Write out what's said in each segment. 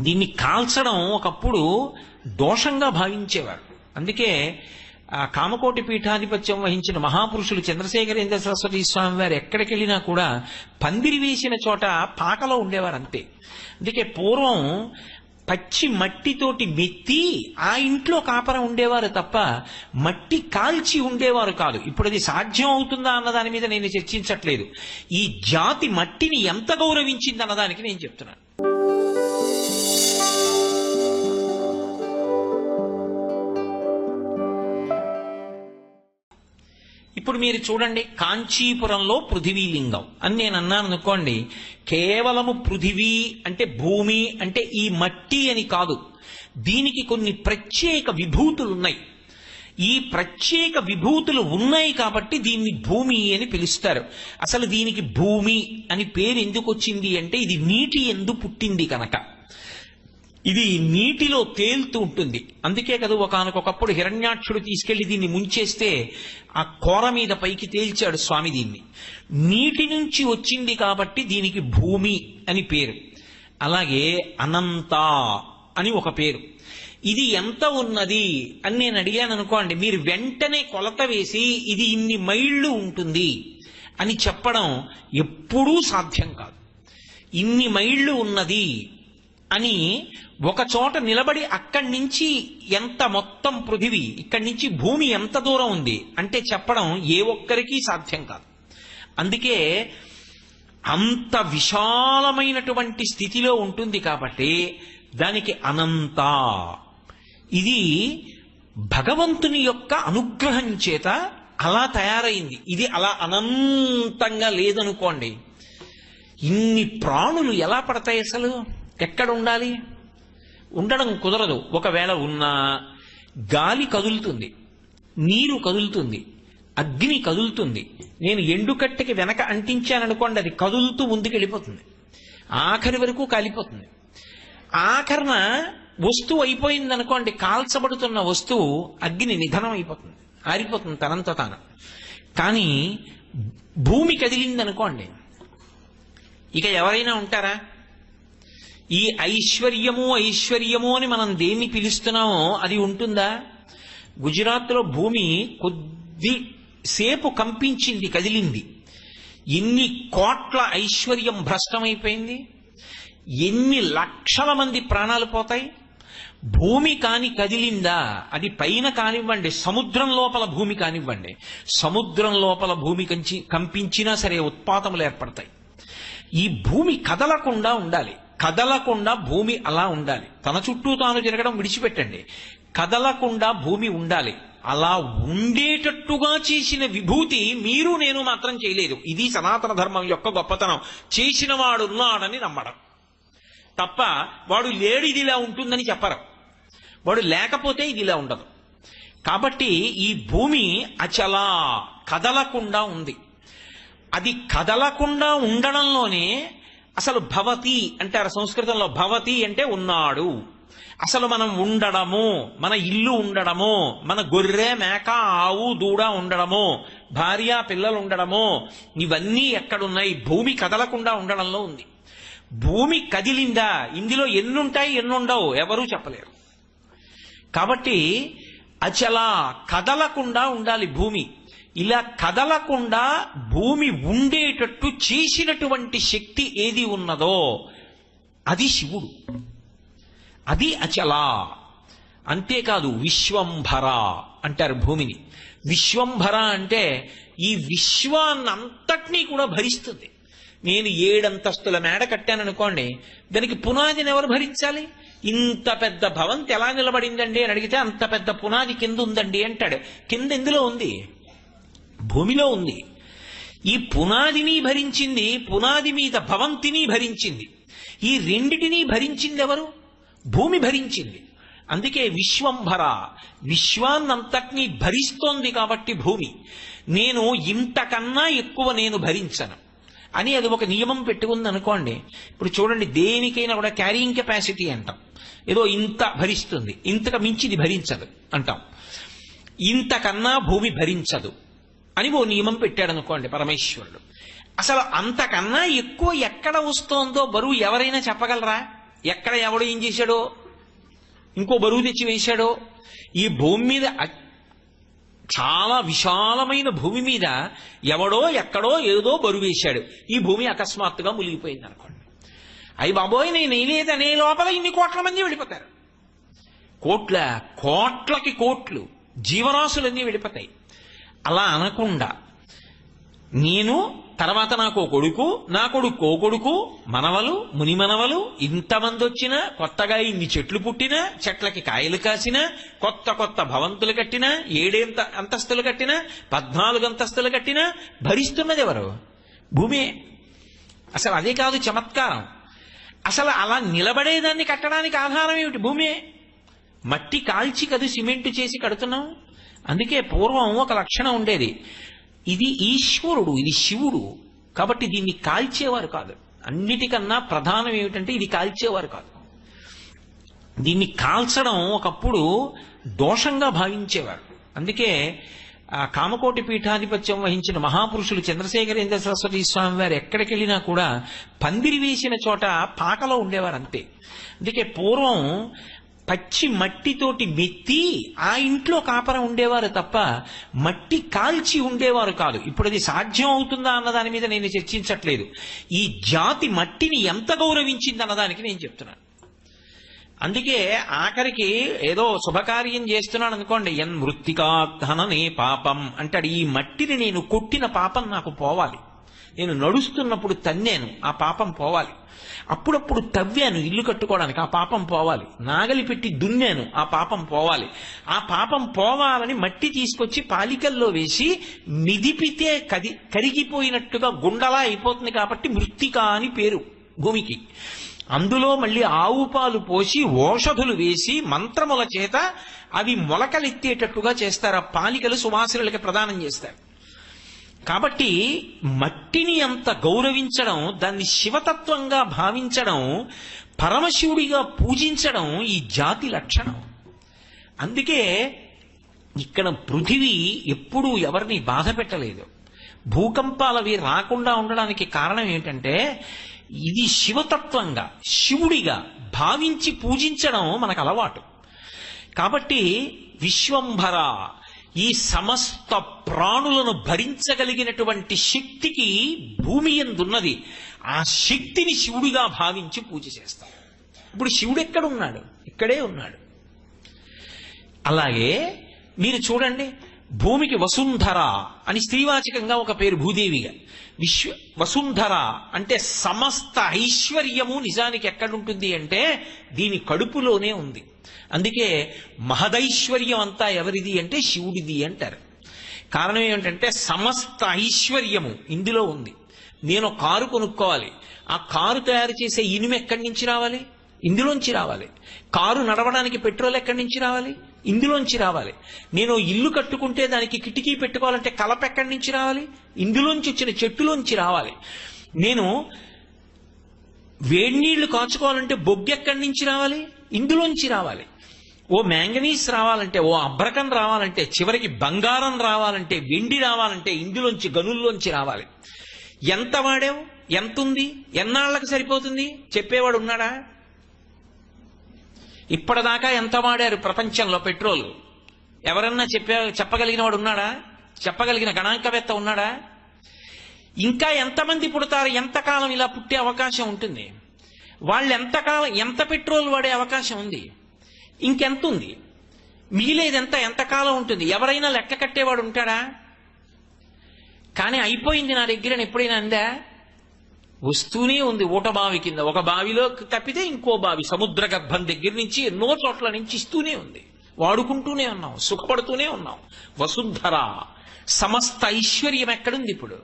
దీన్ని కాల్చడం ఒకప్పుడు దోషంగా భావించేవారు. అందుకే ఆ కామకోటి పీఠాధిపత్యం వహించిన మహాపురుషులు చంద్రశేఖరేంద్ర సరస్వతి స్వామి వారు ఎక్కడికి వెళ్ళినా కూడా పందిరి వేసిన చోట పాకలో ఉండేవారు అంతే. అందుకే పూర్వం పచ్చి మట్టితోటి మెత్తి ఆ ఇంట్లో కాపరం ఉండేవారు తప్ప మట్టి కాల్చి ఉండేవారు కాదు. ఇప్పుడు అది సాధ్యం అవుతుందా అన్న దాని మీద నేను చర్చించట్లేదు. ఈ జాతి మట్టిని ఎంత గౌరవించింది అన్నదానికి నేను చెప్తున్నాను. ఇప్పుడు మీరు చూడండి కాంచీపురంలో పృథివీలింగం. అని నేను అన్నాను అనుకోండి కేవలము పృథివీ అంటే భూమి అంటే ఈ మట్టి అని కాదు. దీనికి కొన్ని ప్రత్యేక విభూతులు ఉన్నాయి. ఈ ప్రత్యేక విభూతులు ఉన్నాయి కాబట్టి దీన్ని భూమి అని పిలుస్తారు. అసలు దీనికి భూమి అని పేరు ఎందుకు వచ్చింది అంటే ఇది నీటి ఎందు పుట్టింది కనుక. ఇది నీటిలో తేలుతూ ఉంటుంది. అందుకే కదా ఒకనకొకప్పుడు హిరణ్యాక్షుడు తీసుకెళ్ళి దీన్ని ముంచేస్తే ఆ కోర మీద పైకి తేల్చాడు స్వామి దీన్ని. నీటి నుంచి వచ్చింది కాబట్టి దీనికి భూమి అని పేరు. అలాగే అనంత అని ఒక పేరు. ఇది ఎంత ఉన్నది అని నేను అడిగాను అనుకోండి మీరు వెంటనే కొలత వేసి ఇది ఇన్ని మైళ్ళు ఉంటుంది అని చెప్పడం ఎప్పుడూ సాధ్యం కాదు. ఇన్ని మైళ్ళు ఉన్నది అని ఒక చోట నిలబడి అక్కడి నుంచి ఎంత మొత్తం పృథివి ఇక్కడి నుంచి భూమి ఎంత దూరం ఉంది అంటే చెప్పడం ఏ ఒక్కరికి సాధ్యం కాదు. అందుకే అంత విశాలమైనటువంటి స్థితిలో ఉంటుంది కాబట్టి దానికి అనంత. ఇది భగవంతుని యొక్క అనుగ్రహం చేత అలా తయారైంది. ఇది అలా అనంతంగా లేదనుకోండి ఇన్ని ప్రాణులు ఎలా పడతాయి అసలు? ఎక్కడ ఉండాలి? ఉండడం కుదరదు. ఒకవేళ ఉన్నా గాలి కదులుతుంది. నీరు కదులుతుంది. అగ్ని కదులుతుంది. నేను ఎండుకట్టెకి వెనక అంటించాననుకోండి అది కదులుతూ ముందుకు వెళ్ళిపోతుంది ఆఖరి వరకు కాలిపోతుంది. ఆఖరణ వస్తువు అయిపోయింది అనుకోండి కాల్చబడుతున్న వస్తువు అగ్ని నిధనం అయిపోతుంది ఆరిపోతుంది తనంత తాను. కానీ భూమి కదిలింది అనుకోండి ఇక ఎవరైనా ఉంటారా? ఈ ఐశ్వర్యము ఐశ్వర్యము అని మనం దేన్ని పిలుస్తున్నామో అది ఉంటుందా? గుజరాత్లో భూమి కొద్ది సేపు కంపించింది కదిలింది. ఎన్ని కోట్ల ఐశ్వర్యం భ్రష్టమైపోయింది. ఎన్ని లక్షల మంది ప్రాణాలు పోతాయి? భూమి కాని కదిలిందా? అది పైన కానివ్వండి సముద్రం లోపల భూమి కానివ్వండి. సముద్రం లోపల భూమి కంచి కంపించినా సరే ఉత్పాతములు ఏర్పడతాయి. ఈ భూమి కదలకుండా ఉండాలి. కదలకుండా భూమి అలా ఉండాలి. తన చుట్టూ తాను తిరగడం విడిచిపెట్టండి. కదలకుండా భూమి ఉండాలి. అలా ఉండేటట్టుగా చేసిన విభూతి మీరు నేను మాత్రం చేయలేదు. ఇది సనాతన ధర్మం యొక్క గొప్పతనం. చేసిన వాడున్నాడని నమ్మడం. తప్ప వాడు లేడు ఇది ఇలా ఉంటుందని చెప్పరు. వాడు లేకపోతే ఇది ఇలా ఉండదు. కాబట్టి ఈ భూమి అచలా కదలకుండా ఉంది. అది కదలకుండా ఉండడంలోనే అసలు భవతి అంటారు సంస్కృతంలో భవతి అంటే ఉన్నాడు. అసలు మనం ఉండడము మన ఇల్లు ఉండడము మన గొర్రె మేక ఆవు దూడ ఉండడము భార్య పిల్లలు ఉండడము ఇవన్నీ ఎక్కడున్నాయి? భూమి కదలకుండా ఉండడంలో ఉంది. భూమి కదిలిందా? ఇందులో ఎన్నుంటాయి ఎన్నుండవు? ఎవరూ చెప్పలేరు. కాబట్టి అచలా కదలకుండా ఉండాలి భూమి. ఇలా కదలకుండా భూమి ఉండేటట్టు చేసినటువంటి శక్తి ఏది ఉన్నదో అది శివుడు. అది అచలా. అంతేకాదు విశ్వంభర అంటారు భూమిని. విశ్వంభర అంటే ఈ విశ్వాన్నంతటినీ కూడా భరిస్తుంది. నేను ఏడంతస్తుల మేడ కట్టాననుకోండి దానికి పునాదిని ఎవరు భరించాలి? ఇంత పెద్ద భవంతి ఎలా నిలబడిందండి అని అడిగితే అంత పెద్ద పునాది కింద ఉందండి అంటాడు. కింద ఎందులో ఉంది? భూమిలో ఉంది. ఈ పునాదిని భరించింది పునాది మీద భవంతిని భరించింది. ఈ రెండిటిని భరించింది ఎవరు? భూమి భరించింది. అందుకే విశ్వంభర విశ్వాన్నంతటినీ భరిస్తోంది కాబట్టి భూమి. నేను ఇంతకన్నా ఎక్కువ నేను భరించను. అని అది ఒక నియమం పెట్టుకుంది అనుకోండి. ఇప్పుడు చూడండి దేనికైనా కూడా క్యారింగ్ కెపాసిటీ అంటాం. ఏదో ఇంత భరిస్తుంది. ఇంతకు మించిది భరించదు అంటాం. ఇంతకన్నా భూమి భరించదు. అని ఓ నియమం పెట్టాడనుకోండి పరమేశ్వరుడు. అసలు అంతకన్నా ఎక్కువ ఎక్కడ వస్తోందో బరువు ఎవరైనా చెప్పగలరా? ఎక్కడ ఎవడు ఏం చేశాడో? ఇంకో బరువు తెచ్చి వేశాడో? ఈ భూమి మీద చాలా విశాలమైన భూమి మీద ఎవడో ఎక్కడో ఏదో బరువు వేశాడు. ఈ భూమి అకస్మాత్తుగా మునిగిపోయింది అనుకోండి. అయ్యి బాబోయ్ నేను వేయలేదనే లోపల ఇన్ని కోట్ల మంది వెళ్ళిపోతారు. కోట్ల కోట్లకి కోట్లు జీవరాశులన్నీ వెళ్ళిపోతాయి. అలా అనకుండా నేను తర్వాత నాకు ఓ కొడుకు నా కొడుకు ఓ కొడుకు మనవలు మునిమనవలు ఇంతమంది వచ్చినా కొత్తగా ఇన్ని చెట్లు పుట్టినా చెట్లకి కాయలు కాసినా కొత్త కొత్త భవంతులు కట్టినా ఏడేంత అంతస్తులు కట్టినా పద్నాలుగు అంతస్తులు కట్టినా భరిస్తున్నది ఎవరు? భూమి. అసలు అదే కాదు చమత్కారం. అసలు అలా నిలబడేదాన్ని కట్టడానికి ఆధారం ఏమిటి? భూమి. మట్టి కాల్చి కదు సిమెంట్ చేసి కడుతున్నాం. అందుకే పూర్వం ఒక లక్షణం ఉండేది. ఇది ఈశ్వరుడు ఇది శివుడు. కాబట్టి దీన్ని కాల్చేవారు కాదు. అన్నిటికన్నా ప్రధానం ఏమిటంటే ఇది కాల్చేవారు కాదు. దీన్ని కాల్చడం ఒకప్పుడు దోషంగా భావించేవారు. అందుకే ఆ కామకోటి పీఠాధిపత్యం వహించిన మహాపురుషులు చంద్రశేఖరేంద్ర సరస్వతి స్వామి వారు ఎక్కడికి వెళ్ళినా కూడా పందిరి వేసిన చోట పాకలో ఉండేవారు అంతే. అందుకే పూర్వం పచ్చి మట్టితోటి మెత్తి ఆ ఇంట్లో కాపరం ఉండేవారు తప్ప మట్టి కాల్చి ఉండేవారు కాదు. ఇప్పుడు అది సాధ్యం అవుతుందా అన్న దాని మీద నేను చర్చించట్లేదు. ఈ జాతి మట్టిని ఎంత గౌరవించింది అన్నదానికి నేను చెప్తున్నాను. అందుకే ఆఖరికి ఏదో శుభకార్యం చేస్తున్నాను అనుకోండి. ఎన్ మృత్తికా ధననే పాపం అంటాడు. ఈ మట్టిని నేను కొట్టిన పాపం నాకు పోవాలి. నేను నడుస్తున్నప్పుడు తన్నాను ఆ పాపం పోవాలి. అప్పుడప్పుడు తవ్వాను ఇల్లు కట్టుకోవడానికి ఆ పాపం పోవాలి. నాగలి పెట్టి దున్నాను ఆ పాపం పోవాలి. ఆ పాపం పోవాలని మట్టి తీసుకొచ్చి పాలికల్లో వేసి మిదిపితే కది కరిగిపోయినట్టుగా గుండలా అయిపోతుంది కాబట్టి మృత్తిక అని పేరు భూమికి. అందులో మళ్ళీ ఆవు పాలు పోసి ఓషధులు వేసి మంత్రముల చేత అవి మొలకలెత్తేటట్టుగా చేస్తారు. ఆ పాలికలు సువాసులకి ప్రదానం చేస్తారు. కాబట్టి మట్టిని అంత గౌరవించడం దాన్ని శివతత్వంగా భావించడం పరమశివుడిగా పూజించడం ఈ జాతి లక్షణం. అందుకే ఇక్కడ పృథివీ ఎప్పుడూ ఎవరిని బాధ పెట్టలేదు. భూకంపాలవి రాకుండా ఉండడానికి కారణం ఏంటంటే ఇది శివతత్వంగా శివుడిగా భావించి పూజించడం మనకు అలవాటు. కాబట్టి విశ్వంభర ఈ సమస్త ప్రాణులను భరించగలిగినటువంటి శక్తికి భూమి ఎందున్నది? ఆ శక్తిని శివుడిగా భావించి పూజ చేస్తాం. ఇప్పుడు శివుడు ఎక్కడున్నాడు? ఇక్కడే ఉన్నాడు. అలాగే మీరు చూడండి భూమికి వసుంధర అని స్త్రీవాచకంగా ఒక పేరు భూదేవిగా. విశ్వ వసుంధర అంటే సమస్త ఐశ్వర్యము నిజానికి ఎక్కడుంటుంది అంటే దీని కడుపులోనే ఉంది. అందుకే మహదైశ్వర్యం అంతా ఎవరిది అంటే శివుడిది అంటారు. కారణం ఏమిటంటే సమస్త ఐశ్వర్యము ఇందులో ఉంది. నేను కారు కొనుక్కోవాలి. ఆ కారు తయారు చేసే ఇనుము ఎక్కడి నుంచి రావాలి? ఇందులోంచి రావాలి. కారు నడవడానికి పెట్రోల్ ఎక్కడి నుంచి రావాలి? ఇందులోంచి రావాలి. నేను ఇల్లు కట్టుకుంటే దానికి కిటికీ పెట్టుకోవాలంటే కలప ఎక్కడి నుంచి రావాలి? ఇందులోంచి వచ్చిన చెట్టులోంచి రావాలి. నేను వేడి నీళ్ళు కాచుకోవాలంటే బొగ్గు ఎక్కడి నుంచి రావాలి? ఇందులోంచి రావాలి. ఓ మ్యాంగనీస్ రావాలంటే ఓ అబ్రకం రావాలంటే చివరికి బంగారం రావాలంటే వెండి రావాలంటే ఇందులోంచి గనుల్లోంచి రావాలి. ఎంత వాడావు? ఎంత ఉంది ఎన్నాళ్ళకి సరిపోతుంది? చెప్పేవాడు ఉన్నాడా? ఇప్పటిదాకా ఎంత వాడారు ప్రపంచంలో పెట్రోల్? ఎవరన్నా చెప్పే చెప్పగలిగిన వాడు ఉన్నాడా? చెప్పగలిగిన గణాంకవేత్త ఉన్నాడా? ఇంకా ఎంతమంది పుడతారు? ఎంతకాలం ఇలా పుట్టే అవకాశం ఉంటుంది? వాళ్ళు ఎంతకాలం ఎంత పెట్రోల్ వాడే అవకాశం ఉంది? ఇంకెంత ఉంది మిగిలేదంతా ఎంతకాలం ఉంటుంది? ఎవరైనా లెక్క కట్టేవాడు ఉంటాడా? కానీ అయిపోయింది నా దగ్గర ఎప్పుడైనా అందా? వస్తూనే ఉంది ఊట బావి కింద. ఒక బావిలో తప్పితే ఇంకో బావి సముద్ర గర్భం దగ్గర నుంచి ఎన్నో చోట్ల నుంచి ఇస్తూనే ఉంది. వాడుకుంటూనే ఉన్నాం సుఖపడుతూనే ఉన్నాం. వసుంధర సమస్త ఐశ్వర్యం ఎక్కడుంది ఇప్పుడు?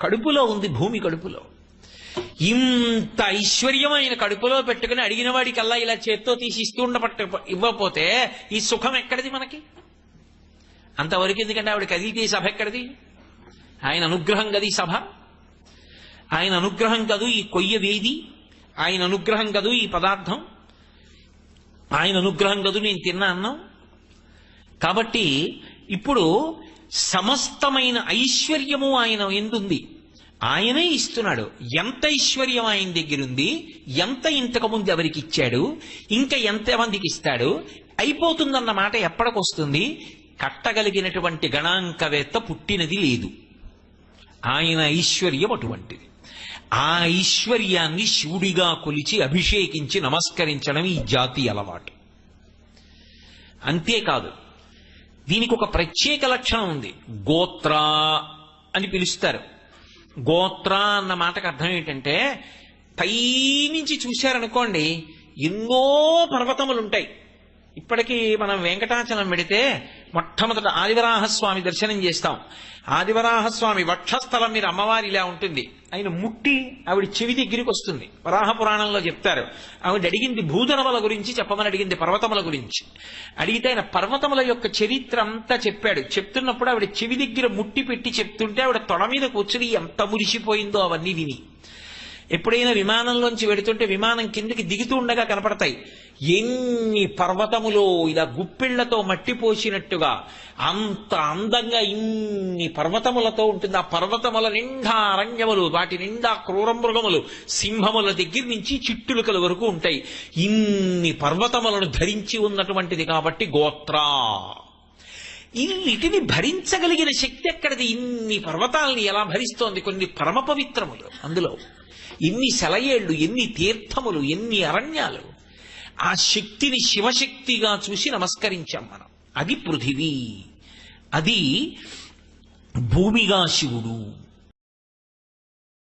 కడుపులో ఉంది భూమి కడుపులో. ఇంత ఐశ్వర్యం ఆయన కడుపులో పెట్టుకుని అడిగిన వాడికల్లా ఇలా చేత్తో తీసి ఇస్తూ ఉండబట్ట ఇవ్వకపోతే ఈ సుఖం ఎక్కడిది మనకి? అంతవరకు ఎందుకంటే ఆవిడ కదిలితే ఈ సభ ఎక్కడిది? ఆయన అనుగ్రహం గది సభ. ఆయన అనుగ్రహం కదూ ఈ కొయ్య వేది ఆయన అనుగ్రహం కదూ ఈ పదార్థం. ఆయన అనుగ్రహం కదూ నేను తిన్నా అన్నాం. కాబట్టి ఇప్పుడు సమస్తమైన ఐశ్వర్యము ఆయన ఎందుంది? ఆయనే ఇస్తున్నాడు. ఎంత ఐశ్వర్యం ఆయన దగ్గర ఉంది ఎంత ఇంతకు ముందు ఎవరికి ఇచ్చాడు? ఇంకా ఎంతమందికి ఇస్తాడు? అయిపోతుందన్న మాట ఎప్పటికొస్తుంది? కట్టగలిగినటువంటి గణాంకవేత్త పుట్టినది లేదు. ఆయన ఐశ్వర్యం అటువంటిది. ఆ ఐశ్వర్యాన్ని శివుడిగా కొలిచి అభిషేకించి నమస్కరించడం ఈ జాతి అలవాటు. అంతేకాదు దీనికి ఒక ప్రత్యేక లక్షణం ఉంది. గోత్ర అని పిలుస్తారు. గోత్ర అన్న మాటకు అర్థం ఏంటంటే పైనుంచి చూశారనుకోండి ఎన్నో పర్వతములు ఉంటాయి ఇప్పటికీ మనం వెంకటాచలం పెడితే మొట్టమొదట ఆదివరాహస్వామి దర్శనం చేస్తాం. ఆదివరాహస్వామి వక్షస్థలం మీద అమ్మవారి ఇలా ఉంటుంది. ఆయన ముట్టి ఆవిడ చెవి దగ్గరికి వస్తుంది. వరాహ పురాణంలో చెప్తారు. ఆవిడ అడిగింది భూధనముల గురించి చెప్పమని అడిగింది పర్వతముల గురించి. అడిగితే ఆయన పర్వతముల యొక్క చరిత్ర అంతా చెప్పాడు. చెప్తున్నప్పుడు ఆవిడ చెవి దగ్గర ముట్టి పెట్టి చెప్తుంటే ఆవిడ తొడ మీద కూర్చుని ఎంత మురిసిపోయిందో అవన్నీ విని. ఎప్పుడైనా విమానంలోంచి వెడుతుంటే విమానం కిందకి దిగుతూ ఉండగా కనపడతాయి. ఎన్ని పర్వతములో ఇలా గుప్పిళ్ళతో మట్టి పోసినట్టుగా అంత అందంగా ఇన్ని పర్వతములతో ఉంటుంది. ఆ పర్వతముల నిండా అరణ్యములు వాటి నిండా క్రూర మృగములు సింహముల దగ్గర నుంచి చిట్టులుకల వరకు ఉంటాయి. ఇన్ని పర్వతములను ధరించి ఉన్నటువంటిది కాబట్టి గోత్రా. వీటిని భరించగలిగిన శక్తి ఎక్కడిది? ఇన్ని పర్వతాలని ఎలా భరిస్తోంది? కొన్ని పరమ పవిత్రములు అందులో. ఎన్ని సెలయేళ్ళు ఎన్ని తీర్థములు ఎన్ని అరణ్యాలు. ఆ శక్తిని శివశక్తిగా చూసి నమస్కరించాం మనం. అది పృథివీ. అది భూమిగా శివుడు.